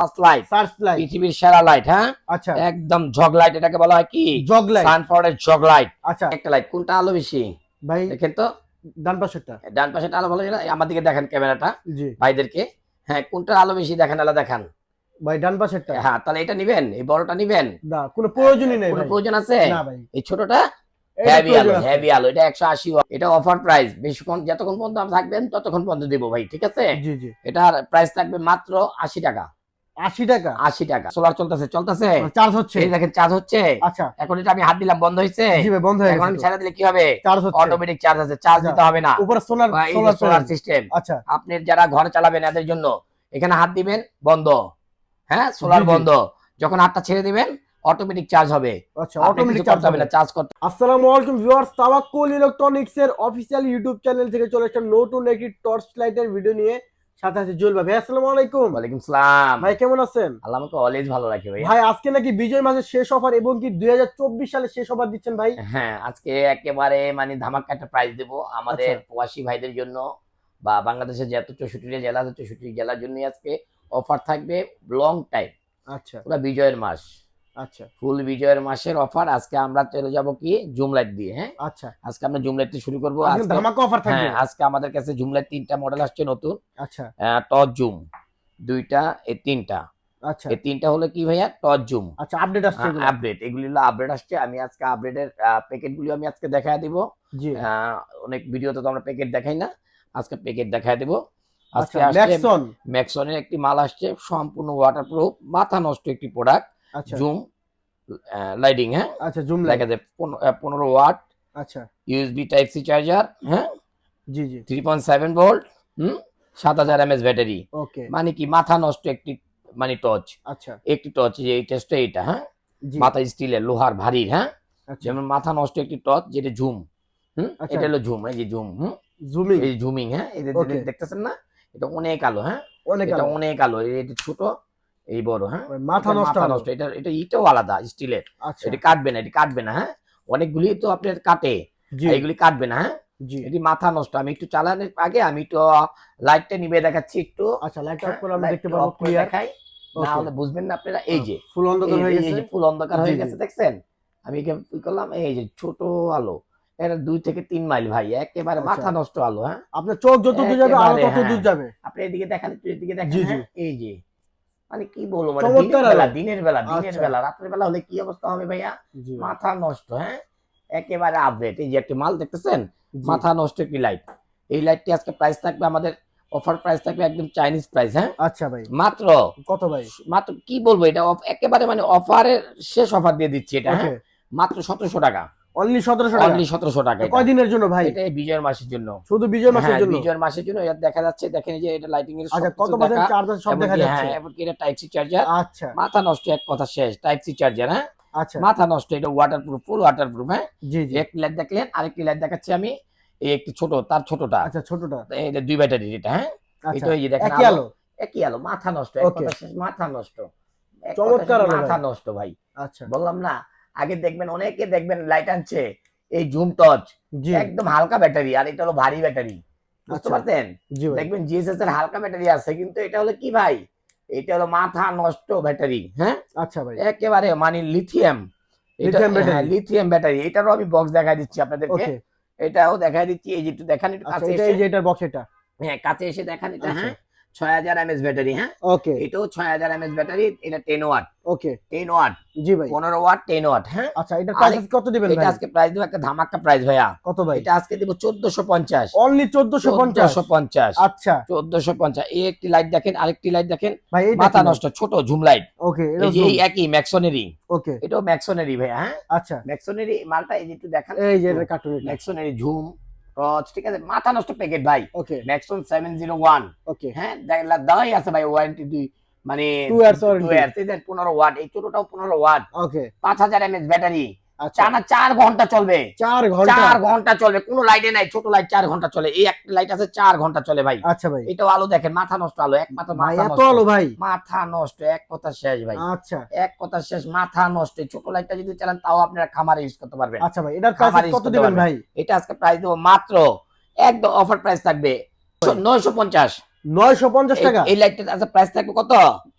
First light search light পৃথিবীর সেরা light হ্যাঁ? আচ্ছা। একদম জগ লাইট এটাকে বলা হয় কি? জগ লাইট সানফোর্ডের জগ লাইট আচ্ছা। একটা লাইট কোনটা আলো বেশি? ভাই দেখেন তো। ডান পাশেরটা। ডান পাশে আলো ভালো আমার দিকে দেখেন ক্যামেরাটা। ভাইদেরকে। হ্যাঁ কোনটা আলো বেশি দেখেন আলো দেখান। ভাই ডান পাশেরটা। হ্যাঁ তাহলে এটা নিবেন এই বড়টা নিবেন। না কোনো প্রয়োজনই নেই কোনো প্রয়োজন আছে? না ভাই। এই ছোটটা? হেভি আলো হেভি আলো। এটা একশো আশি এটা অফার প্রাইস বেশিক্ষণ যতক্ষণ পর্যন্ত থাকবেন ততক্ষণ পর্যন্ত দিব ভাই ঠিক আছে? জি জি। এটার প্রাইস থাকবে মাত্র আশি টাকা। আশি টাকা। আশি টাকা। সোলার চলতেছে চলতেছে? চার্জ হচ্ছে। এই দেখেন চার্জ হচ্ছে। আচ্ছা। এখন এটা আমি হাত দিলাম বন্ধ হয়েছে? জি ভাই বন্ধ হয়ে এখন আমি ছেড়ে দিলে কি হবে? চার্জ হচ্ছে। অটোমেটিক চার্জ আছে চার্জ আচ্ছা। দিতে হবে না। উপরে সোলার সোলার সোলার সিস্টেম আচ্ছা। আপনি যারা ঘর চালাবেন এদের জন্য এখানে হাত দিবেন বন্ধ। হ্যাঁ? সোলার। বন্ধ। যখন হাতটা ছেড়ে দিবেন অটোমেটিক চার্জ হবে। আচ্ছা অটোমেটিক চার্জ হবে না চার্জ করতে আসসালামু আলাইকুম ভিউয়ার্স তাওয়াক্কুল ইলেকট্রনিক্স এর অফিসিয়াল ইউটিউব চ্যানেল থেকে চলে এসেছে নতুন একটি টর্চ লাইটের ভিডিও নিয়ে। সাথে আছে জুয়েল ভাই। আসসালামু আলাইকুম। ওয়ালাইকুম সালাম। ভাই কেমন আছেন? আল্লাহ আমাকে অলওয়েজ ভালো রাখে ভাই ভাই আজকে নাকি বিজয় মাসের শেষ অফার এবং কি দুই হাজার চব্বিশ সালে শেষ অফার দিচ্ছেন ভাই? হ্যাঁ আজকে একেবারে মানে ধামাকা একটা প্রাইজ দেবো আমাদের আচ্ছা। প্রবাসী ভাইদের জন্য বা বাংলাদেশের যত চৌষট্টিটা জেলা আছে চৌষট্টি জেলার জন্য আজকে অফার থাকবে লং টাইম আচ্ছা। পুরো বিজয়ের মাস। আচ্ছা। ফুল বিজয়ের মাসের অফার আজকে আমরা চলে যাব কি? জুম লাইট দিয়ে হ্যাঁ? আচ্ছা। আজকে আমরা জুম লাইট শুরু করব। আজকে ধামাকা অফার থাকবে। হ্যাঁ আজকে আমাদের কাছে জুম লাইট তিনটা মডেল আসছে নতুন। আচ্ছা। Torch zoom. দুইটা এই তিনটা। আচ্ছা। এই তিনটা হলো কি ভাইয়া? Torch zoom. আচ্ছা আপডেট আসছে আপডেট এগুলি। হলো আপডেট আসছে। আমি আজকে আপডেটের প্যাকেট গুলি আমি আজকে দেখা দিব। জি। অনেক ভিডিওতে তো আমরা প্যাকেট দেখাই না। আজকে প্যাকেট দেখায় দেব। আজকে আচ্ছা ম্যাক্সন ম্যাক্সনের একটি মাল আসছে। সম্পূর্ণ ওয়াটারপ্রুফ মাথা নষ্ট একটি প্রোডাক্ট আচ্ছা জুম লাইটিং হ্যাঁ? আচ্ছা জুম দেখা যায় পনেরো- ওয়াট। আচ্ছা। ইউএসবি টাইপ সি চার্জার হ্যাঁ? জি জি। থ্রি পয়েন্ট সেভেন ভোল্ট হুম? সাত হাজার এমএস ব্যাটারি ওকে। মানে কি মাথা নষ্ট একটি মানে টর্চ আচ্ছা। একটি টর্চ যে এই টেস্টটা এটা হ্যাঁ? মাথা স্টিলের লোহার ভারীর হ্যাঁ? আচ্ছা। যেমন মাথা নষ্ট একটি টর্চ যেটা ঝুম হুম? আচ্ছা। এটা হলো ঝুম এই যে ঝুম হুম? জুমিং এই ঝুমিং হ্যাঁ? এই যে দেখতেছেন না? এটা অনেক আলো হ্যাঁ? অনেক এটা আলো। অনেক আলো এটা ছোট এই বড় হ্যাঁ? মাথা নষ্ট মাথা নষ্ট এটা এটা ইটাও আলাদা স্টিলের। আচ্ছা। এটা কাটবে না এটা কাটবে না হ্যাঁ? অনেকগুলি তো আপনার কাটে। এইগুলি কাটবে না হ্যাঁ? জি। এটি মাথা নষ্ট আমি একটু চালানোর আগে আমি একটু লাইটটা নিবে দেখাচ্ছি একটু। আচ্ছা লাইট অফ হ্যাঁ, করে আমরা দেখতে পাবো ক্লিয়ার দেখাই। না হলে বুঝবেন না আপনারা এই যে। ফুল অন্ধকার হয়ে গেছে। ফুল অন্ধকার হয়ে গেছে দেখছেন? আমি কি করলাম এই যে ছোট আলো। এটা দুই থেকে তিন মাইল ভাই একেবারে আচ্ছা। মাথা নষ্ট আলো হ্যাঁ? আপনার চোখ যত দূর যাবে আলো তত দূর হ্যাঁ। যাবে। আপনি এদিকে দেখেন এদিকে দেখেন। হ্যাঁ? এই যে। মানে কি বলব মানে দিনের বেলা দিনের বেলা দিনের আচ্ছা। বেলা রাত্রের বেলা হলে কি অবস্থা হবে ভাইয়া? মাথা নষ্ট হ্যাঁ? একেবারে আপডেট এই যে একটি মাল দেখতেছেন? মাথা নষ্ট একটি লাইট এই লাইটটি আজকে প্রাইস থাকবে আমাদের অফার প্রাইস থাকবে একদম চাইনিজ প্রাইস হ্যাঁ? আচ্ছা ভাই। মাত্র কত ভাই? মাত্র কি বলব এটা একেবারে মানে অফারের শেষ অফার দিয়ে দিচ্ছি এটা হ্যাঁ? মাত্র সতেরোশো টাকা। অনলি 1700 টাকা। অনলি সতেরোশো টাকা এটা। কয়দিনের জন্য ভাই? এটা বিজয়ের মাসের জন্য। শুধু মাসের হ্যাঁ জন্য? বিজয়ের মাসের জন্য। এটা দেখা যাচ্ছে দেখেন যে এটা লাইটিং এর আচ্ছা কত পার্সেন্ট দেখা, চার্জ আছে সব দেখা যাচ্ছে? হ্যাঁ এমনকি এটা টাইপ সি চার্জার আচ্ছা। মাথা নষ্ট এক কথা শেষ টাইপ সি চার্জার হ্যাঁ? আচ্ছা। মাথা নষ্ট এটা ফুল হ্যাঁ? জি জি। একটি লাইট দেখলেন আরেকটি লাইট দেখাচ্ছি আমি। এই একটি ছোট তার ছোটটা। আচ্ছা ছোটটা। এটা দুই ব্যাটারি এটা হ্যাঁ? আচ্ছা। এটা যে দেখেন একই আলো? একই আলো মাথা নষ্ট এক. কথা শেষ মাথা নষ্ট। চমৎকার। মাথা নষ্ট ভাই। আচ্ছা। বললাম না আগে দেখবেন অনেকে দেখবেন লাইট আনছে এই জুম টচ জি। একদম হালকা ব্যাটারি আর এটা হলো ভারী ব্যাটারি বুঝতে আচ্ছা। পারছেন? দেখবেন জিএসএস এর হালকা ব্যাটারি আছে কিন্তু এটা হলো কি ভাই? এটা হলো মাথা নষ্ট ব্যাটারি হ্যাঁ? আচ্ছা ভাই। একেবারে মানে লিথিয়াম। লিথিয়াম ব্যাটারি এটারও আমি বক্স দেখা দিচ্ছি আপনাদেরকে। এটাও দেখা দিচ্ছি এই যে একটু দেখান একটু আচ্ছা কাছে এসে এই যে এটার বক্স এটা। হ্যাঁ কাছে এসে দেখান এটা আচ্ছা। হ্যাঁ? ছয় হাজার এমএস ব্যাটারি হ্যাঁ? ওকে এটাও ছয় হাজার এমএস ব্যাটারি এটা ten watt okay ten watt জি ভাই। পনেরো ওয়াট টেন ওয়াট হ্যাঁ? আচ্ছা এটা প্রাইস কত দিবেন এটা আজকে প্রাইস দেবো একটা ধামাকা প্রাইস ভাইয়া। কত ভাই? এটা আজকে দেবো চোদ্দশো পঞ্চাশ। অনলি 1450 চোদ্দশো পঞ্চাশ। আচ্ছা। চোদ্দশো পঞ্চাশ। এই একটি লাইট দেখেন আরেকটি লাইট দেখেন ভাই মাথা নষ্ট ছোট ঝুম লাইট ওকে এই একই ম্যাক্সনেরি ওকে এটাও ম্যাক্সনেরি ভাইয়া হ্যাঁ? আচ্ছা। ম্যাক্সনেরি মালটা এই যে একটু দেখান। এই যে কার্টুন ঝুম টর্চ ঠিক আছে? মাথা নষ্ট প্যাকেট ভাই। Okay Maxon seven zero one okay হ্যাঁ? দেওয়াই আছে ভাই ওয়ারেন্টি দুই মানে Two ইয়ার্স পনেরো ওয়াট এই ছোটটাও পনেরো ওয়াট ওকে পাঁচ হাজার এমএস ব্যাটারি টানা চার ঘণ্টা চলবে। 4 ঘণ্টা? চার ঘণ্টা চলবে। কোনো লাইটে নাই ছোট লাইট চার ঘণ্টা চলে। এই একটা লাইট আছে চার ঘণ্টা চলে ভাই। আচ্ছা ভাই। এটাও আলো দেখেন মাথা নষ্ট আলো এক মাথা এত আলো ভাই। মাথা নষ্ট এক কথা শেষ ভাই। আচ্ছা। এক কথা শেষ মাথা নষ্ট। ছোট লাইটটা যদি চালান তাও আপনারা খামারে ইউজ করতে পারবেন। আচ্ছা ভাই এটার প্রাইস কত দিবেন ভাই? এটা আজকে প্রাইস দেবো মাত্র একদম অফার প্রাইস থাকবে নয়শো পঞ্চাশ। নয়শো পঞ্চাশ এই- টাকা? এই লাইটটার আচ্ছা প্রাইস থাকবে কত?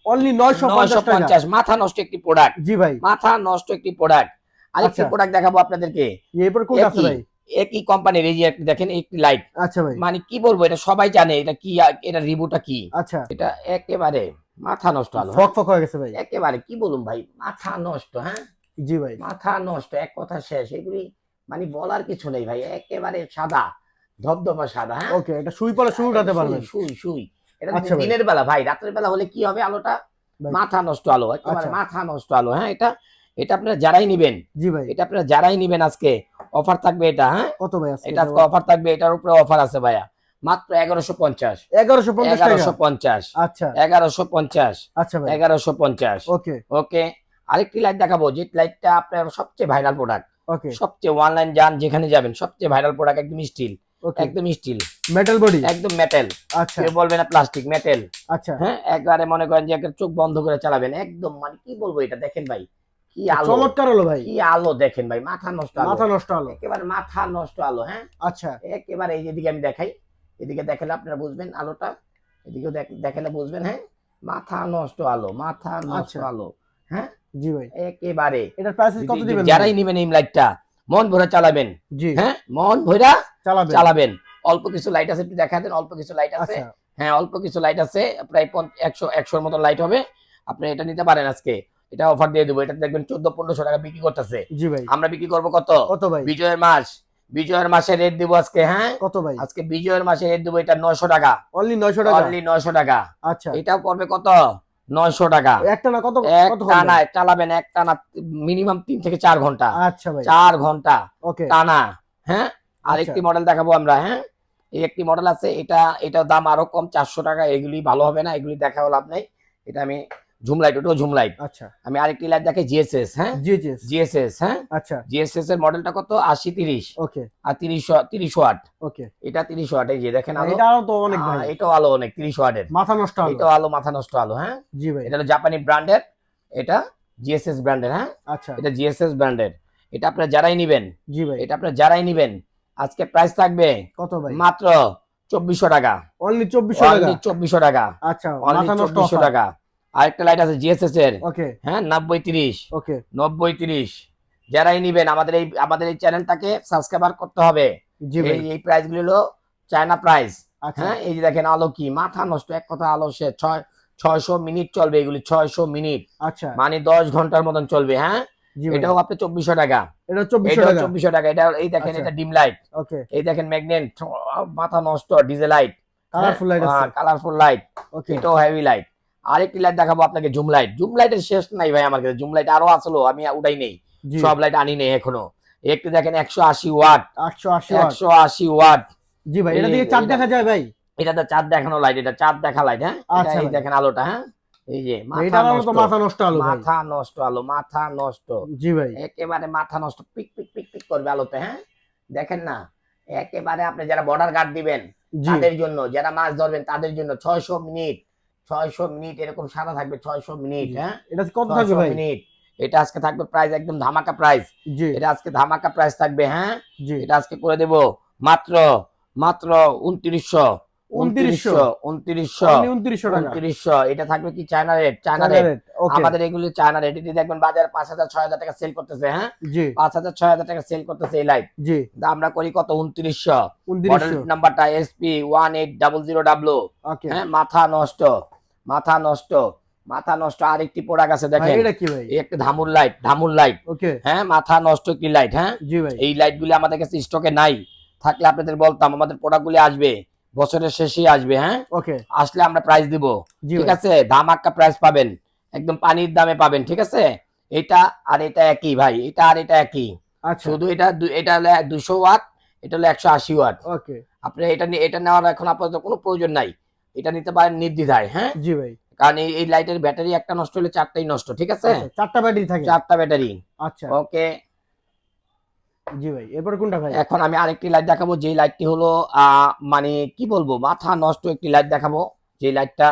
অনলি নয়শো নয়শো পঞ্চাশ টাকা। পঞ্চাশ। মাথা নষ্ট একটি প্রোডাক্ট জি ভাই। মাথা নষ্ট একটি প্রোডাক্ট আরেকটি আচ্ছা। প্রোডাক্ট দেখাবো আপনাদেরকে। এরপর কোনটা আছে ভাই? একই কোম্পানির এই যে দেখেন একটি লাইট আচ্ছা ভাই। মানে কি বলব এটা সবাই জানে এটা কি এটা রিভিউটা কি? আচ্ছা। এটা একেবারে মাথা নষ্ট আলো ফক ফক হয়ে গেছে ভাই। একেবারে কি বলুন ভাই মাথা নষ্ট হ্যাঁ? জি ভাই। মাথা নষ্ট এক কথা শেষ। এগুলি মানে বলার কিছু নেই ভাই একেবারে সাদা ধবধবা সাদা হ্যাঁ? ওকে এটা সুই পরে শুরু উঠাতে পারবেন। সুই সুই। এটা আচ্ছা দিনের বেলা ভাই রাতের বেলা হলে কি হবে আলোটা মাথা নষ্ট আলো একেবারে আচ্ছা। মাথা নষ্ট আলো হ্যাঁ? এটা এটা আপনারা যারাই নিবেন জি ভাই। এটা আপনারা যারাই নিবেন আজকে অফার থাকবে এটা হ্যাঁ? কত ভাই এটা আজকে অফার থাকবে এটার উপরে অফার আছে ভাইয়া। মাত্র এগারোশো পঞ্চাশ। এগারোশো এগারোশো পঞ্চাশ। আচ্ছা। এগারোশো পঞ্চাশ। আচ্ছা ভাই। এগারোশো পঞ্চাশ। ওকে। ওকে? আরেকটি লাইট দেখাবো যে লাইটটা আপনার সবচেয়ে ভাইরাল প্রোডাক্ট ওকে। সবচেয়ে অনলাইন যান যেখানে যাবেন সবচেয়ে ভাইরাল প্রোডাক্ট একদম স্টিল ওকে। একদম স্টিল মেটাল বডি একদম মেটেল আচ্ছা। কেউ বলবে না প্লাস্টিক মেটেল আচ্ছা। হ্যাঁ? একবারে মনে করেন যে একটা চোখ বন্ধ করে চালাবেন। একদম মানে কি বলব এটা? দেখেন ভাই। কি আলো? চমৎকার ভাই। কি আলো দেখেন ভাই মাথা নষ্ট আলো। মাথা নষ্ট আলো। একেবারে মাথা নষ্ট আলো হ্যাঁ? আচ্ছা। একেবারে এই যেদিকে আমি দেখাই এদিকে দেখালে আপনারা বুঝবেন আলোটা এদিকেও দেখালে বুঝবেন হ্যাঁ? মাথা নষ্ট আলো মাথা নষ্ট আচ্ছা। আলো হ্যাঁ? জি ভাই। একেবারে। এটার প্রাইস কত দিবেন যারাই নিবেন এই লাইটটা মন ভরে চালাবেন জি। হ্যাঁ? মন ভরা চালাবেন। চালাবেন। অল্প কিছু লাইট আছে একটু দেখা দেন অল্প কিছু লাইট আছে। আচ্ছা। হ্যাঁ অল্প কিছু লাইট আছে প্রায় একশো একশোর মতো লাইট হবে। আপনি এটা নিতে পারেন আজকে। এটা অফার দিয়ে দেবো। এটা দেখবেন চোদ্দ পনেরোশো টাকা বিক্রি করতেছে। জি ভাই। আমরা বিক্রি করব কত? কত ভাই? বিজয়ের মাস। বিজয়ের মাসে রেট দিব আজকে হ্যাঁ? কত ভাই? আজকে বিজয়ের মাসে রেট দেবো এটা নয়শো টাকা। অনলি নয়শো টাকা? অনলি নয়শো টাকা। আচ্ছা। এটাও পড়বে কত? নয়শো টাকা। একটা না কত কত টানা চালাবেন এক টানা মিনিমাম তিন থেকে চার ঘণ্টা। আচ্ছা ভাই। চার ঘণ্টা। ওকে টানা হ্যাঁ? আচ্ছা। আরেকটি মডেল দেখাবো আমরা হ্যাঁ? এই একটি মডেল আছে এটা এটার দাম আরও কম চারশো টাকা এগুলি ভালো হবে না এগুলি দেখাও লাভ নেই। এটা আমি ঝুম লাইট ওটাও ঝুম লাইট আচ্ছা। আমি আরেকটি লাইট দেখে জিএসএস হ্যাঁ? জি জি জিএসএস হ্যাঁ? আচ্ছা। জিএসএস এর মডেলটা কত? আশি তিরিশ। ওকে আর তিরিশ তিরিশ ওয়াট ওকে এটা তিরিশ ওয়াট এই যে দেখেন আলো। এটা আরও তো অনেক ভাই এটাও আলো অনেক তিরিশ ওয়াটের মাথা নষ্ট হলো এটাও আলো মাথা নষ্ট আলো হ্যাঁ? জি ভাই। এটা জাপানি ব্র্যান্ডের এটা জিএসএস ব্র্যান্ডের হ্যাঁ? আচ্ছা। এটা জিএসএস ব্র্যান্ডের এটা আপনারা যারাই নিবেন জি ভাই। এটা আপনারা যারাই নিবেন আজকে প্রাইস থাকবে কত ভাই? মাত্র চব্বিশশো টাকা। অনলি চব্বিশশো টাকা? অনলি চব্বিশশো টাকা। আচ্ছা মাথা নষ্ট চব্বিশশো টাকা। আরেকটা লাইট আছে জিএসএস এর। ওকে হ্যাঁ নব্বই তিরিশ ওকে নব্বই তিরিশ। যারাই নিবেন আমাদের এই আমাদের এই চ্যানেলটাকে সাবস্ক্রাইবার করতে হবে। এই এই প্রাইসগুলো হলো চায়না প্রাইস আচ্ছা। হ্যাঁ এই যে দেখেন আলো কি মাথা নষ্ট এক কথা আলো সে ছয় ছয়শো মিনিট চলবে এগুলি ছয়শো মিনিট। আচ্ছা। মানে দশ ঘণ্টার মতন চলবে হ্যাঁ? এটাও আপনি চব্বিশশো টাকা। এটা চব্বিশশো টাকা। চব্বিশশো টাকা। এটা এই দেখেন আচ্ছা। এটা ডিম লাইট ওকে এই দেখেন ম্যাগনেট মাথা নষ্ট diesel light colourful light colourful light okay এটাও হেভি লাইট আরেকটি লাইট দেখাবো আপনাকে জুম লাইট জুম লাইটের শেষ নাই ভাই আমার কাছে জুম লাইট আরও আসলো আমি উঠাই নেই। সব লাইট আনি নেই এখনও। একটি দেখেন একশো আশি ওয়াট আটশো আশি একশো আশি ওয়াট জি ভাই এটা চাপ এইটা- দেখা যায় ভাই। এটা তো চাঁদ দেখানো লাইট এটা চাঁদ দেখা লাইট হ্যাঁ? আচ্ছা এই দেখেন আলোটা হ্যাঁ? এই যে মাথা নষ্ট, মাথা নষ্ট আলো মাথা নষ্ট আলো মাথা নষ্ট। জি ভাই। একেবারে মাথা নষ্ট পিক পিক পিক পিক করবে আলোতে হ্যাঁ? দেখেন না একেবারে আপনি যারা বর্ডার গার্ড দিবেন তাদের জন্য যারা মাছ ধরবেন তাদের জন্য ছয়শো মিনিট ছয়শো মিনিট এরকম সাদা থাকবে ছয়শো মিনিট। হ্যাঁ? এটা কত থাকবে ভাই? মিনিট। এটা আজকে থাকবে প্রাইস একদম ধামাকা প্রাইস এটা আজকে ধামাকা প্রাইস থাকবে হ্যাঁ? এটা আজকে করে দেব মাত্র মাত্র উনত্রিশশো। উনত্রিশশো। উনত্রিশশো। উনত্রিশশো এটা থাকবে কি চায়না রেট চায়না আমাদের এগুলি চায়না রেট এটি দেখবেন বাজার পাঁচ হাজার ছয় হাজার টাকা সেল করতেছে হ্যাঁ? পাঁচ হাজার ছয় হাজার টাকা সেল করতেছে এই লাইট আমরা করি কত? উনত্রিশশো। নাম্বারটা SP one eight double zero ডাবলো হ্যাঁ? মাথা নষ্ট। মাথা নষ্ট মাথা নষ্ট। আরেকটি প্রোডাক্ট আছে দেখেন। এটা কি ভাই? একটা ধামুর লাইট ধামুর লাইট ওকে। হ্যাঁ মাথা নষ্ট কি লাইট হ্যাঁ? জি ভাই। এই লাইট গুলি আমাদের কাছে স্টকে নাই। থাকলে আপনাদের বলতাম আমাদের প্রোডাক্ট গুলি আসবে। বছরের শেষে আসবে হ্যাঁ? ওকে। আসলে আমরা প্রাইস দিব। ঠিক আছে? ধামাক্কা প্রাইস পাবেন। একদম পানির দামে পাবেন ঠিক আছে? এটা আর এটা একই ভাই এটা আর এটা একই। আচ্ছা। শুধু এটা এটা হলো দুশো ওয়াট এটা হলো একশো আশি ওয়াট ওকে। আপনি এটা নি- এটা নেওয়ার এখন আপাতত কোনো প্রয়োজন নাই। এটা নিতে পারেন নির্দ্বিধায় হ্যাঁ? জি ভাই। কারণ এই- লাইটের ব্যাটারি একটা নষ্ট হলে চারটাই নষ্ট ঠিক আছে? আচ্ছা, চারটা ব্যাটারি থাকে? চারটা ব্যাটারি আচ্ছা। ওকে জি ভাই এরপর কোনটা ভাই? এখন আমি আরেকটি লাইট দেখাবো যে লাইটটি হলো মানে কি বলব মাথা নষ্ট একটি লাইট দেখাবো যে লাইটটা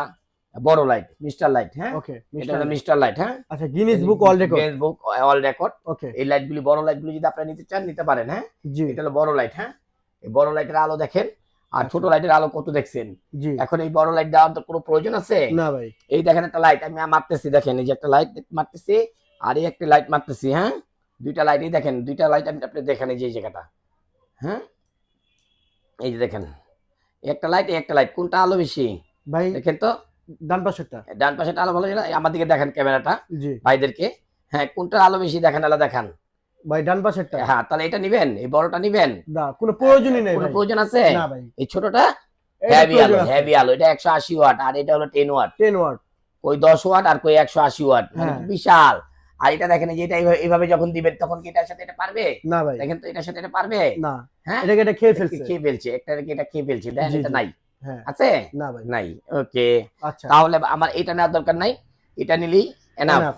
বড় লাইট মিস্টার লাইট হ্যাঁ? ওকে এটা হলো মিস্টার লাইট হ্যাঁ? আচ্ছা Guinness book of record Guinness book of record okay এই লাইট গুলি বড় লাইট গুলি যদি আপনারা নিতে চান নিতে পারেন হ্যাঁ? জি। এটা হলো বড় লাইট হ্যাঁ? এই বড় লাইটের আলো দেখেন। আর ছোট লাইটের আলো কত দেখছেন? এখন এই বড় লাইট দেওয়ার তো কোনো প্রয়োজন আছে? না ভাই। এই দেখেন একটা লাইট আমি মারতেছি দেখেন এই যে একটা লাইট মারতেছি আর এই একটা লাইট মারতেছি হ্যাঁ? দুইটা লাইটই দেখেন দুইটা লাইট আমি আপনি দেখেন এই যে এই জায়গাটা হ্যাঁ? এই যে দেখেন একটা লাইট একটা লাইট কোনটা আলো বেশি? ভাই দেখেন তো। ডান পাশেরটা। ডান পাশে আলো ভালো আমার দিকে দেখেন ক্যামেরাটা জি। ভাইদেরকে। হ্যাঁ কোনটা আলো বেশি দেখেন আলো দেখান। ভাই ডান পাশেরটা। হ্যাঁ তাহলে এটা নিবেন এই বড়টা নিবেন। না কোনো প্রয়োজনই নেই কোনো প্রয়োজন আছে? না ভাই। এই ছোটটা হেভি আলো হেভি আলো এটা একশো আশি ওয়াট আর এটা হলো টেন ওয়াট। 10 ওয়াট। কই দশ ওয়াট আর কই একশো আশি ওয়াট মানে হ্যাঁ। বিশাল। আর এটা দেখেন যে এটা এইভাবে- যখন দিবেন তখন কি এটার সাথে এটা পারবে? না ভাই। দেখেন তো এটার সাথে এটা পারবে? না। হ্যাঁ? এটাকে এটা খেয়ে ফেলছে। খেয়ে ফেলছে একটা এটা খেয়ে ফেলছে দেখেন এটা নাই। হ্যাঁ। আছে? না ভাই। নাই ওকে। আচ্ছা। তাহলে আমার এটা নেওয়ার দরকার নাই এটা নিলেই এনাফ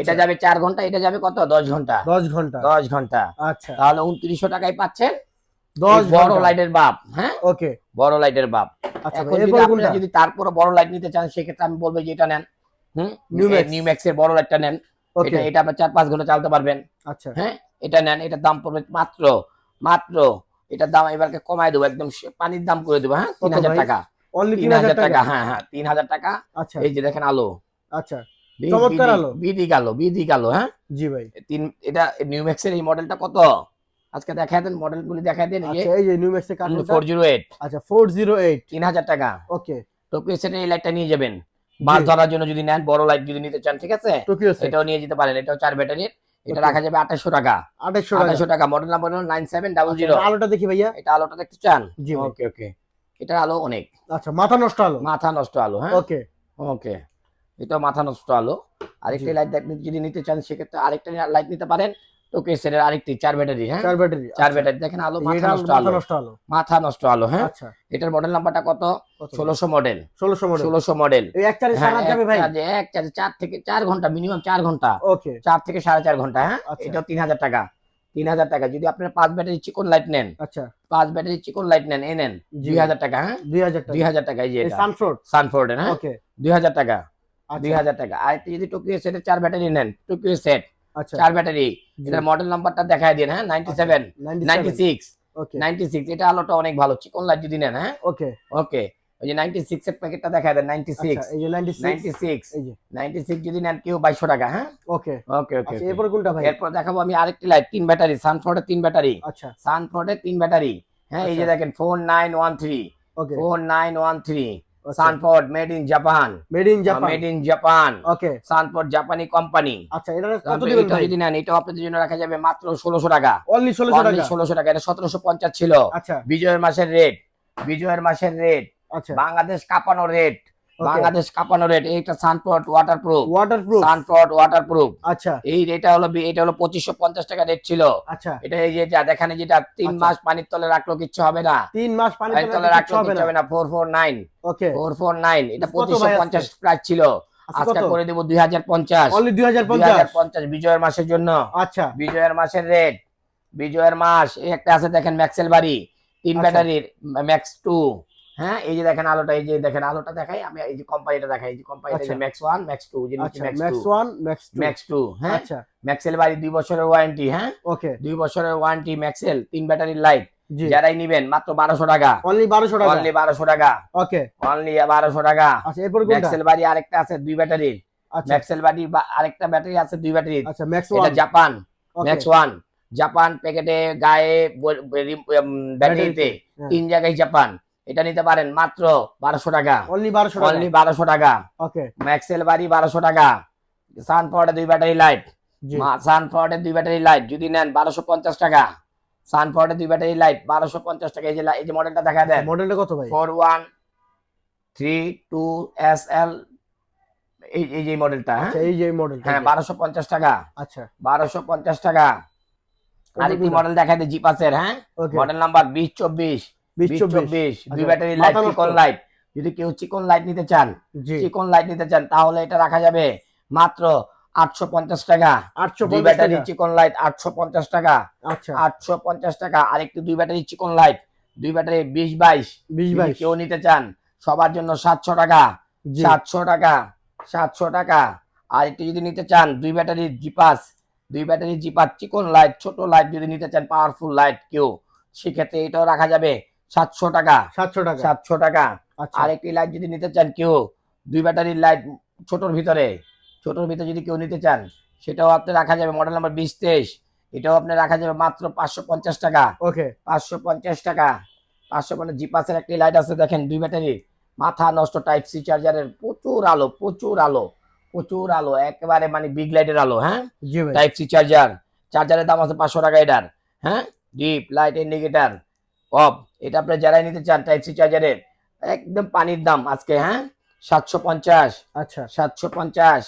এটা যাবে চার ঘণ্টা এটা যাবে কত? দশ ঘণ্টা। 10 ঘণ্টা। দশ ঘণ্টা। আচ্ছা। তাহলে উনত্রিশশো টাকায় পাচ্ছেন 10 এই বড় লাইটের বাপ হ্যাঁ? ওকে। বড় লাইটের বাপ। আচ্ছা এখন যদি তারপরে বড় লাইট নিতে চান সেক্ষেত্রে আমি বলব যে এটা নেন। হুম। নিউম্যাক্স এর বড় লাইটটা নেন। এটা এটা আপনার চার পাঁচ ঘণ্টা চালাতে পারবেন। আচ্ছা। হ্যাঁ? এটা নেন এটার দাম পড়বে মাত্র মাত্র এটার দাম এবারকে কমায় দেবো একদম পানির দাম করে দেবো হ্যাঁ? তিন হাজার টাকা। তিন হাজার টাকা। হ্যাঁ হ্যাঁ তিন হাজার টাকা। আচ্ছা। এই যে দেখেন আলো। আচ্ছা। চমৎকার আলো। বিদিক আলো বিদিক আলো হ্যাঁ? জি ভাই। তিন এটা নিউম্যাক্স এই মডেলটা কত? আজকে দেখায় দেন মডেল দেখায় দেন আচ্ছা এই যে নিউ ম্যাক্সের কার্টুনটা ফোর জিরো এইট আচ্ছা 408 তিন হাজার টাকা। ওকে। টোকিও সেটের এই লাইটটা নিয়ে যাবেন। মাছ ধরার জন্য যদি নেন বড় লাইট যদি নিতে চান ঠিক আছে? এটাও নিয়ে যেতে পারেন এটাও চার ব্যাটারির এটা রাখা যাবে আঠাশশো টাকা। 2800 টাকা। আঠাশশো টাকা মডেল নাম্বার হলো নাইন সেভেন ডাবল জিরো। আচ্ছা, আলোটা দেখি ভাইয়া। এটা আলোটা দেখতে চান? জি ওকে ওকে এটা আলো অনেক। আচ্ছা মাথা নষ্ট আলো। মাথা নষ্ট আলো হ্যাঁ? ওকে ওকে এটা মাথা নষ্ট আলো। আরেকটি। লাইট যদি নিতে চান সেক্ষেত্রে আরেকটা লাইট নিতে পারেন। সেটের আরেকটি চার ব্যাটারি হ্যাঁ? চার ব্যাটারি চার ব্যাটারি দেখেন আলো মাথা এটা নষ্ট আলো। মাথা নষ্ট আলো হ্যাঁ? আচ্ছা। এটার মডেল নাম্বারটা কত? ষোলোশো মডেল 1600 মডেল ষোলোশো মডেল এই এক চারে হ্যাঁ এক চার্জে- চার্জে চার থেকে চার ঘণ্টা মিনিমাম চার ঘণ্টা। ওকে। চার থেকে সাড়ে চার ঘণ্টা হ্যাঁ? আচ্ছা। এটাও তিন হাজার টাকা। তিন হাজার টাকা। যদি আপনার পাঁচ ব্যাটারি চিকন লাইট নেন আচ্ছা। পাঁচ ব্যাটারি চিকন লাইট নেন এ নেন দুই হাজার টাকা হ্যাঁ? 2000 টাকা। দুই হাজার টাকা এই যে এই এটা। সানফ্লোর সানফোর্ডের হ্যাঁ? ওকে। দুই হাজার টাকা। আচ্ছা দুই হাজার টাকা। আর একটা যদি টোকিও সেটের চার ব্যাটারি নেন টোকিও সেট আচ্ছা। চার ব্যাটারি এটার মডেল নাম্বারটা দেখায় দিন হ্যাঁ? Ninety seven ninety 97 six okay ninety six এটা আলোটা অনেক ভালো। চিকন লাইট যদি নেন হ্যাঁ? ওকে ওকে ওই যে নাইনটি সিক্স এর প্যাকেটটা দেখায় দেন নাইনটি আচ্ছা সিক্স এই যে 96 নাইনটি সিক্স নাইনটি সিক্স যদি নেন কেউ বাইশশো টাকা হ্যাঁ? ওকে ওকে ওকে আচ্ছা এরপর কোনটা ভাই? এরপর দেখাবো আমি আরেকটি লাইট তিন ব্যাটারি সানফোর্ডের তিন ব্যাটারি আচ্ছা। সানফোর্ডের তিন ব্যাটারি হ্যাঁ এই যে আচ্ছা। দেখেন four nine one three okay four nine one three Sanford made in Japan made in Japan made in Japan okay Sanford জাপানি কোম্পানি আচ্ছা এটা কত দিবেন ভাই? যদি নেন এটা আপনাদের জন্য রাখা যাবে মাত্র 1600 টাকা। অনলি 1600 টাকা? 1600 টাকা এটা সতেরোশো পঞ্চাশ ছিল। আচ্ছা। বিজয়ের মাসের রেট বিজয়ের মাসের রেট আচ্ছা। বাংলাদেশ কাপানোর রেট বাংলাদেশ কাঁপানো rate water proof waterproof Sunford water proof আচ্ছা। এই এটা হলো এটা হলো পঁচিশশো পঞ্চাশ টাকা রেট ছিল। আচ্ছা। এটা এই যে যা দেখানে যেটা তিন আচ্ছা। মাস পানির তলে রাখল কিচ্ছু হবে না। তিন মাস পানির তলে রাখল কিচ্ছু হবে না। Four four nine okay four four nine এটা কত পঁচিশশো ভাই আজকে? পঞ্চাশ প্রাইস ছিল। আজকে করে দেবো দুই হাজার পঞ্চাশ। অনলি দুই হাজার 2050 পঞ্চাশ বিজয়ের মাসের জন্য। আচ্ছা। বিজয়ের মাসের রেট বিজয়ের মাস এই একটা আছে দেখেন ম্যাক্সেল বাড়ি। তিন। ব্যাটারির ম্যাক্স টু হ্যাঁ এই যে দেখেন আলোটা এই যে দেখেন আলোটা দেখাই আমি এই যে কোম্পানিটা দেখাই এই যে কোম্পানিটা আচ্ছা। ম্যাক্স ওয়ান ম্যাক্স টু যে আচ্ছা max max two 1 max 2 max two হ্যাঁ? আচ্ছা। ম্যাক্সেল বাড়ি দুই বছরের ওয়ারেন্টি হ্যাঁ? ওকে। দুই বছরের ওয়ারেন্টি ম্যাক্সেল তিন ব্যাটারির লাইট যারাই নিবেন মাত্র বারোশো টাকা। অনলি 1200 টাকা। অনলি বারোশো টাকা। ওকে। অনলি বারোশো টাকা। আচ্ছা এরপর কোনটা? ম্যাক্সেল বাড়ি আরেকটা আছে দুই ব্যাটারির আচ্ছা। ম্যাক্সেল বাড়ি বা আরেকটা ব্যাটারি আছে দুই ব্যাটারির আচ্ছা ম্যাক্স এটা জাপান ম্যাক্স ওয়ান জাপান প্যাকেটে গায়ে ব্যাটারিতে। তিন জায়গায় জাপান এটা নিতে পারেন মাত্র বারোশো টাকা। অনলি 1200 টাকা? অনলি বারোশো টাকা। ওকে ম্যাক্সেল বাড়ি বারোশো টাকা। সানফোর্ডে দুই ব্যাটারি লাইট সানফোর্ডে দুই ব্যাটারি লাইট যদি নেন বারোশো পঞ্চাশ টাকা। সানফোর্ডে দুই ব্যাটারি লাইট বারোশো পঞ্চাশ টাকা। এই যে এই যে মডেলটা দেখা দেয় মডেলটা কত ভাই? Four one three two S L এই এই যে মডেলটা হ্যাঁ? আচ্ছা এই যে মডেল হ্যাঁ বারোশো পঞ্চাশ টাকা। আচ্ছা। বারোশো পঞ্চাশ টাকা। আরেকটি? মডেল দেখা দেয় জিপাসের হ্যাঁ? মডেল নাম্বার বিশ চব্বিশ। 20 বিশ 24 চব্বিশ। দুই আচ্ছা, ব্যাটারি মাথা লাইট চিকন লাইট যদি কেউ চিকন লাইট নিতে চান চিকন লাইট নিতে চান তাহলে এটা রাখা যাবে মাত্র আটশো পঞ্চাশ টাকা। দুই ব্যাটারি চিকন লাইট আটশো পঞ্চাশ টাকা। আচ্ছা। আটশো পঞ্চাশ টাকা আরেকটি দুই ব্যাটারি চিকন লাইট দুই ব্যাটারি বিশ বাইশ। 20 যদি 22 কেউ নিতে চান সবার জন্য সাতশো টাকা। সাতশো টাকা সাতশো টাকা। আর একটু যদি নিতে চান দুই ব্যাটারি জিপাস দুই ব্যাটারি জিপাস চিকন লাইট ছোট লাইট যদি নিতে চান পাওয়ারফুল লাইট কেউ সেক্ষেত্রে এটাও রাখা যাবে সাতশো টাকা। সাতশো টাকা। সাতশো টাকা। আর একটি লাইট যদি নিতে চান কেউ দুই ব্যাটারির লাইট ছোটোর ভিতরে ছোটোর ভিতরে যদি কেউ নিতে চান সেটাও আপনি রাখা যাবে মডেল নাম্বার বিশ তেইশ। এটাও আপনি রাখা যাবে মাত্র পাঁচশো পঞ্চাশ টাকা। ওকে। পাঁচশো পঞ্চাশ টাকা। পাঁচশো পঞ্চাশ জিপাসের একটি লাইট আছে দেখেন দুই ব্যাটারি মাথা নষ্ট টাইপ সি চার্জারের প্রচুর আলো প্রচুর আলো প্রচুর আলো একেবারে মানে বিগ লাইটের আলো হ্যাঁ? টাইপ সি চার্জার চার্জারের দাম আছে পাঁচশো টাকা এটার হ্যাঁ? ডিপ লাইট ইন্ডিকেটার অফ এটা আপনি যারাই নিতে চান টাইপ সি চার্জারের একদম পানির দাম আজকে হ্যাঁ? সাতশো পঞ্চাশ আচ্ছা। সাতশো পঞ্চাশ।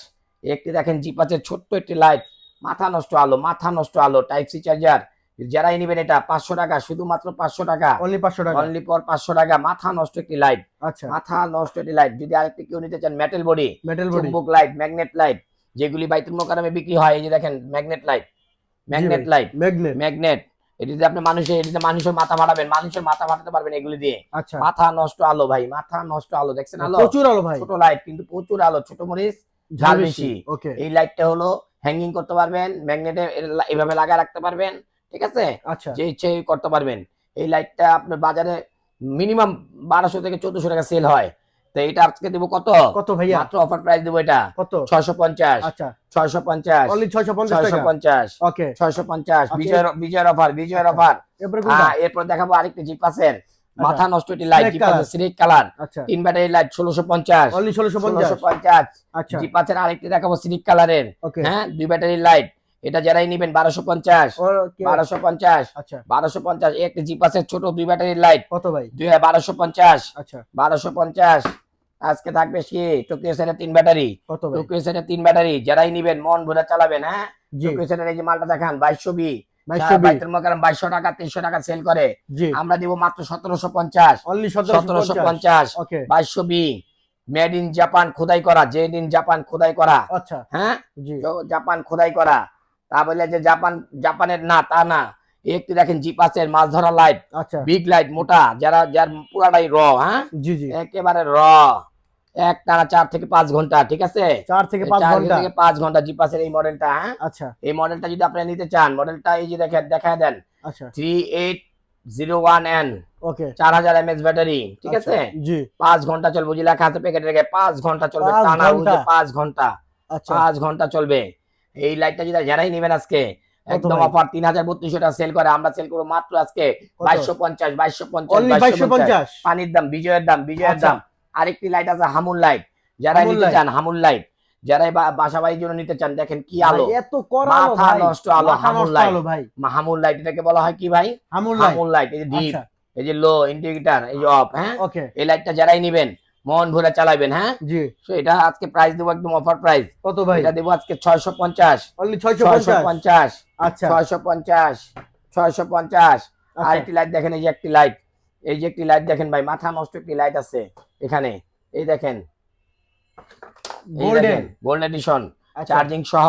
একটি দেখেন জিপাচের ছোট্ট একটি লাইট মাথা নষ্ট আলো মাথা নষ্ট আলো টাইপ সি চার্জার যারাই নেবেন এটা পাঁচশো টাকা শুধুমাত্র পাঁচশো টাকা। অনলি পাঁচশো টাকা। অনলি পর পাঁচশো টাকা মাথা নষ্ট একটি লাইট আচ্ছা। মাথা নষ্ট একটি লাইট যদি আরেকটি কেউ নিতে চান metal body metal body book light magnet light যেগুলি বাইতুল মোকারমে বিক্রি হয় এই যে দেখেন magnet light magnet. Light magnet magnet এটিতে আপনি মানুষের এটিতে মানুষের মাথা ফাটাবেন মানুষের মাথা ফাটাতে পারবেন এগুলি দিয়ে। আচ্ছা। মাথা নষ্ট আলো ভাই মাথা নষ্ট আলো দেখছেন আলো? প্রচুর আলো ভাই। ছোট লাইট কিন্তু প্রচুর আলো ছোট মরিচ ঝাল বেশি ওকে। এই লাইটটা হলো হ্যাঙ্গিং করতে পারবেন ম্যাগনেটে এভাবে লাগা রাখতে পারবেন ঠিক আছে? আচ্ছা। যে ইচ্ছে করতে পারবেন। এই লাইটটা আপনার বাজারে মিনিমাম বারোশো থেকে চোদ্দশো টাকা সেল হয়। তো এটা আজকে দেবো কত? কত ভাইয়া? মাত্র অফার প্রাইস দেবো এটা। কত? ছয়শো পঞ্চাশ। আচ্ছা। ছয়শো পঞ্চাশ। ছয়শো পঞ্চাশ ওকে ছয়শো পঞ্চাশ। আচ্ছা, বিজয়ের বিজয়ের অফার বিজয়ের আচ্ছা। অফার এরপরে দেখাবো আরেকটি জিপাসের মাথা নষ্ট একটি লাইট জিপাসের সিরিক কালার আচ্ছা। তিন ব্যাটারি লাইট ষোলোশো পঞ্চাশ। ষোলোশো পঞ্চাশ। আচ্ছা। জিপাসের আরেকটি দেখাবো সিরিক কালারের হ্যাঁ দুই ব্যাটারি লাইট এটা যারাই নিবেন বারোশো পঞ্চাশ। বারোশো পঞ্চাশ। আচ্ছা। বারোশো পঞ্চাশ। একটি জিপাসের ছোট দুই ব্যাটারির লাইট কত ভাই? দুই বারোশো পঞ্চাশ। আচ্ছা। বারোশো পঞ্চাশ। আজকে থাকবে কি টোকিও সেটের তিন ব্যাটারি। টোকিও সেটের তিন ব্যাটারি। যারাই নিবেন মন ভরে চালাবেন হ্যাঁ? টোকিও সেটের এই যে মালটা দেখান বাইশশো বি। বাইশশো টাকা তিনশো টাকা সেল করে আমরা দিব মাত্র সতেরোশো পঞ্চাশ। সতেরোশো পঞ্চাশ। বাইশশো বি। মেড ইন জাপান খোদাই করা জেড ইন জাপান খোদাই করা। আচ্ছা। হ্যাঁ? জাপান খোদাই করা। তা বলে যে জাপান জাপানের না তা না। একটি দেখেন জিপাসের মাছ ধরা লাইট আচ্ছা। বিগ লাইট মোটা যারা যার পুরাটাই র হ্যাঁ? জি জি। একেবারে র এক টানা চার থেকে পাঁচ ঘণ্টা ঠিক আছে? চার থেকে পাঁচ ঘণ্টা। থেকে পাঁচ ঘণ্টা জিপাসের এই মডেলটা হ্যাঁ? আচ্ছা। এই মডেলটা যদি আপনারা নিতে চান মডেলটা এই যে দেখেন দেখা দেন। আচ্ছা। Three eight zero one N okay. চার হাজার এমএচ ব্যাটারি ঠিক আচ্ছা, আছে? জি। পাঁচ ঘণ্টা চলবে বুঝি লেখা আছে প্যাকেটে রেখে পাঁচ ঘণ্টা চলবে টানা? পাঁচ ঘণ্টা। আচ্ছা। পাঁচ ঘণ্টা চলবে। এই লাইটটা যদি যারাই নেবেন আজকে একদম অফার তিন হাজার বত্রিশশো টাকা সেল করে। আমরা সেল করব মাত্র আজকে বাইশশো পঞ্চাশ বাইশশো পঞ্চাশ পানির দাম বিজয়ের দাম বিজয়ের আচ্ছা। দাম। আরেকটি লাইট আছে হামুল লাইট যারা নিতে চান হামুল লাইট যারাই বাসা বাড়ির জন্য নিতে চান দেখেন কি আলো। এত মাথা নষ্ট আলো, হামুল ভাই। হামুল লাইট এটাকে বলা হয় কি ভাই? হামুল লাইট এই যে ডিপ আচ্ছা। এই যে লো ইন্ডিকেটার এই যে অফ হ্যাঁ? এই লাইটটা যারাই নিবেন মন ভরে চালাবেন হ্যাঁ? জি। এটা আজকে প্রাইস দেবো একদম অফার প্রাইস কত ভাই? এটা দেবো আজকে ছয়শো পঞ্চাশ। ছয়শো পঞ্চাশ? আচ্ছা। ছয়শো পঞ্চাশ। ছয়শো পঞ্চাশ। আর আচ্ছা একটি লাইট দেখেন এই যে একটি লাইট এই যে একটি লাইট দেখেন ভাই মাথা নষ্ট একটি লাইট আছে এখানে। এই দেখেন। গোল্ডেন গোল্ডেন এডিশন চার্জিং সহ।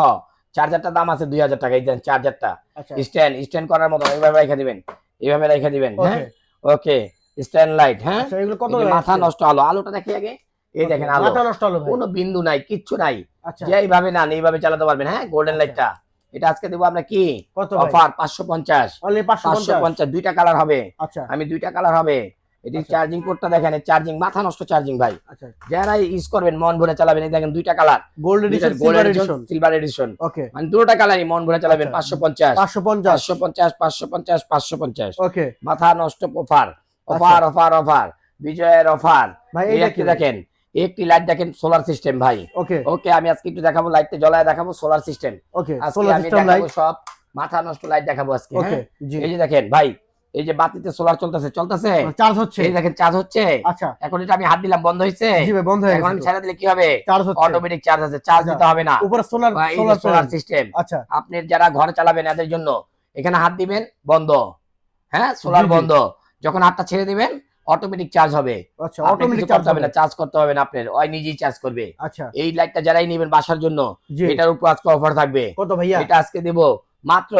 চার্জারটা দাম আছে দুই হাজার টাকা এই দেন চার্জারটা স্ট্যান্ড স্ট্যান্ড করার মতো এইভাবে রেখে দিবেন। এইভাবে রেখে দিবেন হ্যাঁ? ওকে স্ট্যান্ড লাইট হ্যাঁ? আচ্ছা এগুলো কত মাথা নষ্ট আলো আলোটা দেখি আগে। এই দেখেন আলো। মাথা নষ্ট আলো কোনো বিন্দু নাই কিচ্ছু নাই। আচ্ছা। এইভাবে না এইভাবে চালাতে পারবেন হ্যাঁ? গোল্ডেন আচ্ছা। লাইটটা এটা আজকে দেবো আমরা কি? অফার পাঁচশো পঞ্চাশ। পাঁচশো দুইটা কালার হবে। আমি দুইটা কালার হবে। এটি। চার্জিং পোর্টটা দেখেন চার্জিং মাথা নষ্ট চার্জিং ভাই। যারাই ইউজ করবেন মন ভরে চালাবেন এই দেখেন দুইটা colour gold edition edition silver edition okay মানে দুটোটা কালারই মন ভরে চালাবেন আচ্ছা। পাঁচশো পঞ্চাশ। পাঁচশো পঞ্চাশ। পাঁচশো পঞ্চাশ পাঁচশো পঞ্চাশ পাঁচশো পঞ্চাশ। ওকে মাথা নষ্ট অফার অফার অফার অফার। বিজয়ের অফার। ভাই এই এটা কি দেখেন। একটি লাইট দেখেন সোলার সিস্টেম ভাই। ওকে। ওকে আমি আজকে একটু দেখাবো লাইটটা জ্বলায় দেখাবো solar system okay solar system light সব মাথা নষ্ট লাইট দেখাবো আজকে হ্যাঁ? এই যে দেখেন ভাই এই যে বাতিতে সোলার চলতেছে চলতেছে? চার্জ হচ্ছে। এই দেখেন চার্জ হচ্ছে? আচ্ছা। এখন এটা আমি হাত দিলাম বন্ধ হয়েছে? জি ভাই বন্ধ হয়ে এখন আমি ছেড়ে দিলে কি হবে? চার্জ হচ্ছে। অটোমেটিক চার্জ আছে চার্জ আচ্ছা। দিতে হবে না। উপরে সোলার সোলার সোলার সিস্টেম আচ্ছা। আপনি যারা ঘর চালাবেন এদের জন্য এখানে হাত দিবেন বন্ধ। হ্যাঁ? সোলার। বন্ধ। যখন হাতটা ছেড়ে দিবেন অটোমেটিক চার্জ হবে। আচ্ছা অটোমেটিক চার্জ হবে না চার্জ করতে হবে না আপনার ওই নিজেই চার্জ করবে। আচ্ছা। এই লাইটটা যারাই নেবেন বাসার জন্য এটার উপর আজকে অফার থাকবে। কত ভাইয়া? এটা আজকে দেব মাত্র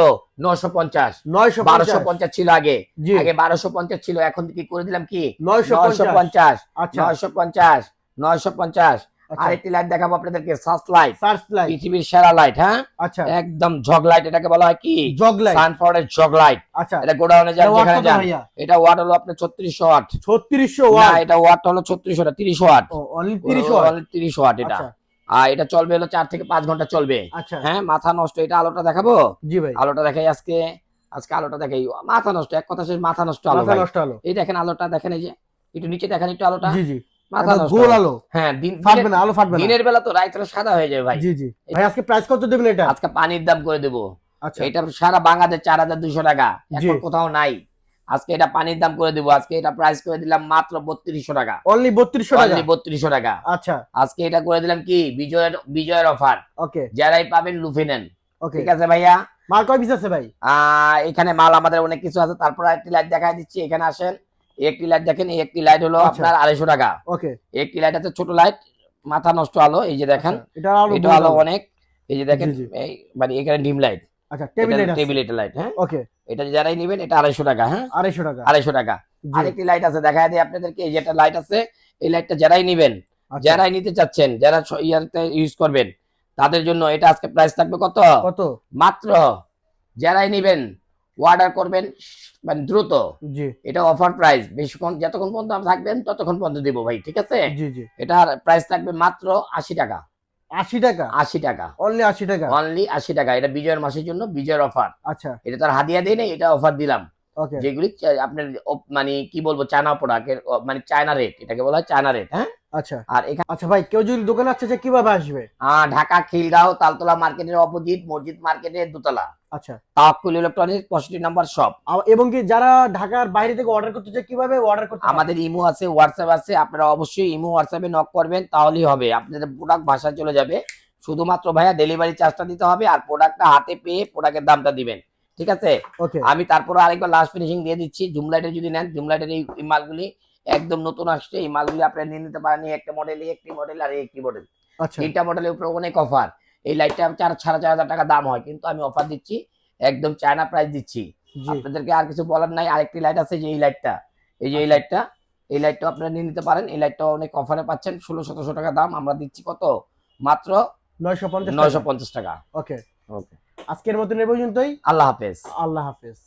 নশো পঞ্চাশ। নয়শো বারোশো পঞ্চাশ ছিল আগে। আগে বারোশো পঞ্চাশ ছিল এখন কি করে দিলাম কি? নয়শো নয়শো পঞ্চাশ আচ্ছা। নয়শো পঞ্চাশ নয়শো পঞ্চাশ। আচ্ছা। আরেকটি লাইট দেখাবো আপনাদেরকে সার্চ লাইট সার্চ লাইট পৃথিবীর সেরা লাইট হ্যাঁ? আচ্ছা। একদম জগ লাইট এটাকে বলা হয় কি? জগ লাইট সানফোর্ডের জগ লাইট আচ্ছা। এটা গোডাউনে যান যেখানে যান। এটা ওয়াট হলো আপনার ছত্রিশশো ওয়াট 3600 ওয়াট না এটা ওয়াট হলো ছত্রিশশো তিরিশ ওয়াট ও অনলি 30 ওয়াট তিরিশ ওয়াট এটা। আচ্ছা। আর এটা চলবে হলো চার থেকে পাঁচ ঘণ্টা চলবে। আচ্ছা। হ্যাঁ মাথা নষ্ট এটা আলোটা দেখাবো? জি ভাই। আলোটা দেখাই আজকে। আজকে আলোটা দেখাই। মাথা নষ্ট এক কথা শেষ মাথা নষ্ট আলো মাথা নষ্ট হলো এই দেখেন আলোটা দেখেন এই যে একটু নিচে দেখেন একটু আলোটা। জি জি। মাথা গোল আলো। হ্যাঁ দিন ফাটবে না আলো ফাটবে না। দিনের বেলা তো সাদা হয়ে যাবে ভাই। জি জি। ভাই আজকে প্রাইস কত দেবেন এটা? আজকে পানির দাম করে দেবো। আচ্ছা। এটা সারা বাংলাদেশ চার হাজার দুশো টাকা। এখন কোথাও নাই। আজকে এটা পানির দাম করে দেবো। আজকে এটা প্রাইস করে দিলাম মাত্র বত্রিশশো টাকা। অনলি 3200 টাকা? বত্রিশশো টাকা। আচ্ছা। আজকে এটা করে দিলাম কি? বিজয়ের বিজয়ের অফার ওকে যারাই পাবেন লুফে নেন। ওকে ঠিক আছে ভাইয়া? মাল কয় পিস আছে ভাই? আহ এখানে মাল আমাদের অনেক কিছু আছে। তারপর একটি লাইট দেখা দিচ্ছি। এখানে আসেন। একটি লাইট দেখেন এই একটি লাইট হলো আচ্ছা। আপনার আড়াইশো টাকা। ওকে। একটি লাইট আছে ছোট লাইট মাথা নষ্ট আলো এই যে দেখেন। এটা আলো। অনেক এই যে দেখেন। এই মানে এখানে ডিম লাইট আচ্ছা টেবিল লাইট টেবিল লাইট হ্যাঁ? ওকে। এটা যারাই নেবেন এটা আড়াইশো টাকা হ্যাঁ? 250 টাকা। আড়াইশো টাকা। আরেকটি লাইট আছে দেখা দিই আপনাদেরকে এই যে একটা লাইট আছে এই লাইটটা যারাই নেবেন আচ্ছা, যারাই নিতে চাচ্ছেন যারা ইউজ করবেন তাদের জন্য এটা আজকে প্রাইস থাকবে কত? কত? মাত্র যারাই নেবেন অর্ডার করবেন মানে দ্রুত। জি। এটা অফার প্রাইস বেশিক্ষণ যতক্ষণ পর্যন্ত থাকবেন ততক্ষণ পর্যন্ত দিব ভাই ঠিক আছে? জি জি। এটার প্রাইস থাকবে মাত্র আশি টাকা। 80 টাকা? আশি টাকা। অনলি 80 টাকা? অনলি আশি টাকা। এটা বিজয়ের মাসের জন্য বিজয়ের অফার আচ্ছা। এটা তার হাদিয়া দিয়ে নেই এটা অফার দিলাম। ওকে যেগুলি আপনার মানে কি বলব চায়না প্রোডাক্ট মানে চায়না রেট এটাকে বলা হয় চায়না রেট হ্যাঁ? আচ্ছা। আর এখানে আচ্ছা ভাই কেউ যদি দোকানে আসতে চায় কীভাবে আসবে? ঢাকা খিলগাঁও তালতলা মার্কেটের অপোজিট মসজিদ মার্কেটের দোতলা। আচ্ছা। তাওয়াক্কুল ইলেকট্রনিক্স পঁয়ষট্টি নাম্বার শপ এবং কি যারা ঢাকার বাইরে থেকে অর্ডার করতে চায় কীভাবে অর্ডার করতে আমাদের ইমো আছে হোয়াটসঅ্যাপ আছে আপনারা অবশ্যই ইমো হোয়াটসঅ্যাপে নক করবেন তাহলেই হবে। আপনাদের প্রোডাক্ট ভাষা চলে যাবে। শুধুমাত্র ভাইয়া ডেলিভারি চার্জটা দিতে হবে আর প্রোডাক্টটা হাতে পেয়ে প্রোডাক্টের দামটা দিবেন। ঠিক আছে? ওকে আমি তারপরে আরেকবার লাস্ট ফিনিশিং দিয়ে দিচ্ছি। জুমলাইটের যদি নেন জুমলাইটের এই এই মালগুলি একদম নতুন আসছে। এই মালগুলি আপনারা নিয়ে নিতে পারেন একটা মডেল একটি মডেল আর একটি মডেল আচ্ছা। তিনটা মডেলের উপরে অনেক অফার এই লাইটটা চার সাড়ে চার হাজার টাকা দাম হয় কিন্তু আমি অফার দিচ্ছি একদম চায়না প্রাইস দিচ্ছি। আপনাদেরকে আর কিছু বলার নাই আরেকটি লাইট আছে যে এই লাইটটা এই যে এই লাইটটা এই লাইটটা আপনারা নিয়ে নিতে পারেন এই লাইটটা অনেক অফারে পাচ্ছেন ষোলো সতেরোশো টাকা দাম আমরা দিচ্ছি কত? মাত্র 950 নয়শো পঞ্চাশ টাকা। ওকে। ওকে। আজকের মতন এ পর্যন্তই। আল্লাহ হাফেজ। আল্লাহ হাফেজ।